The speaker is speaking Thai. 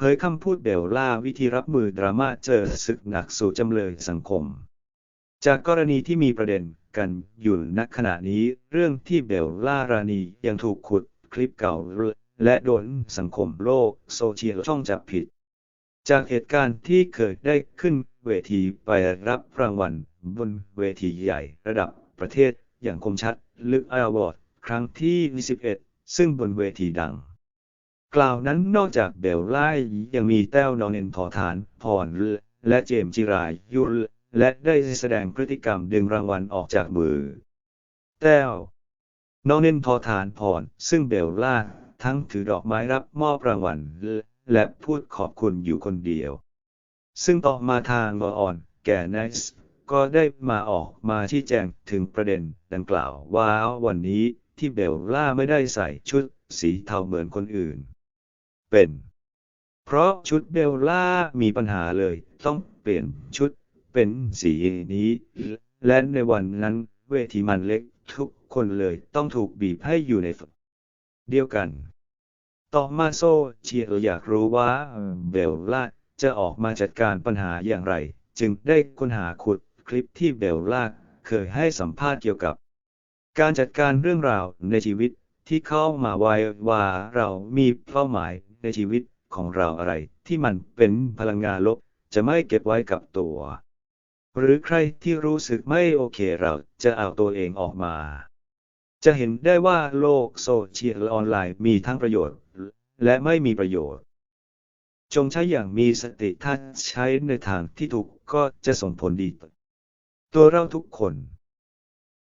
เผยคำพูดเบลล่าวิธีรับมือดราม่าเจอศึกหนักสู่จำเลยสังคม จากกรณีที่มีประเด็นกันอยู่ณขณะนี้ เรื่องที่เบลล่ารานียังถูกขุดคลิปเก่า และโดนสังคมโลกโซเชียลช่องจับผิด จากเหตุการณ์ที่เคยได้ขึ้นเวทีไปรับรางวัลบนเวทีใหญ่ระดับประเทศอย่างคมชัด ลึกอาวอร์ดครั้งที่ 21 ซึ่งบนเวทีดัง กล่าวนั้นนอกจากเบลล่ายังมีแต้วนองเนนทอฐานพรและเจมส์จิรายยุลและได้แสดงพฤติกรรมดึงรางวัลออกจากมือ แต้วน้องเน้นทอฐานพรซึ่งเบลล่าทั้งถือดอกไม้รับมอบรางวัลและพูดขอบคุณอยู่คนเดียว ซึ่งต่อมาทางบออนแก่ไนส์ก็ได้มาออกมาชี้แจงถึงประเด็นดังกล่าวว่าวันนี้ที่เบลล่าไม่ได้ใส่ชุดสีเทาเหมือนคนอื่น เป็น เพราะชุดเบลล่ามีปัญหาเลย ต้องเปลี่ยนชุดเป็นสีนี้ และในวันนั้นเวทีมันเล็กทุกคนเลยต้องถูกบีบให้อยู่ในฝักเดียวกัน ต่อมาโซเชียลอยากรู้ว่าเบลล่าจะออกมาจัดการปัญหาอย่างไร จึงได้ค้นหาขุดคลิปที่เบลล่าเคยให้สัมภาษณ์เกี่ยวกับ การจัดการเรื่องราวในชีวิตที่เข้ามาไว้ว่าเรามีเป้าหมาย ในชีวิตของเราอะไรที่มันเป็นพลังงานลบ จะไม่เก็บไว้กับตัว หรือใครที่รู้สึกไม่โอเคเราจะเอาตัวเองออกมา จะเห็นได้ว่าโลกโซเชียลออนไลน์มีทั้งประโยชน์ และไม่มีประโยชน์ จงใช้อย่างมีสติถ้าใช้ในทางที่ถูกก็จะส่งผลดีต่อตัวเราทุกคน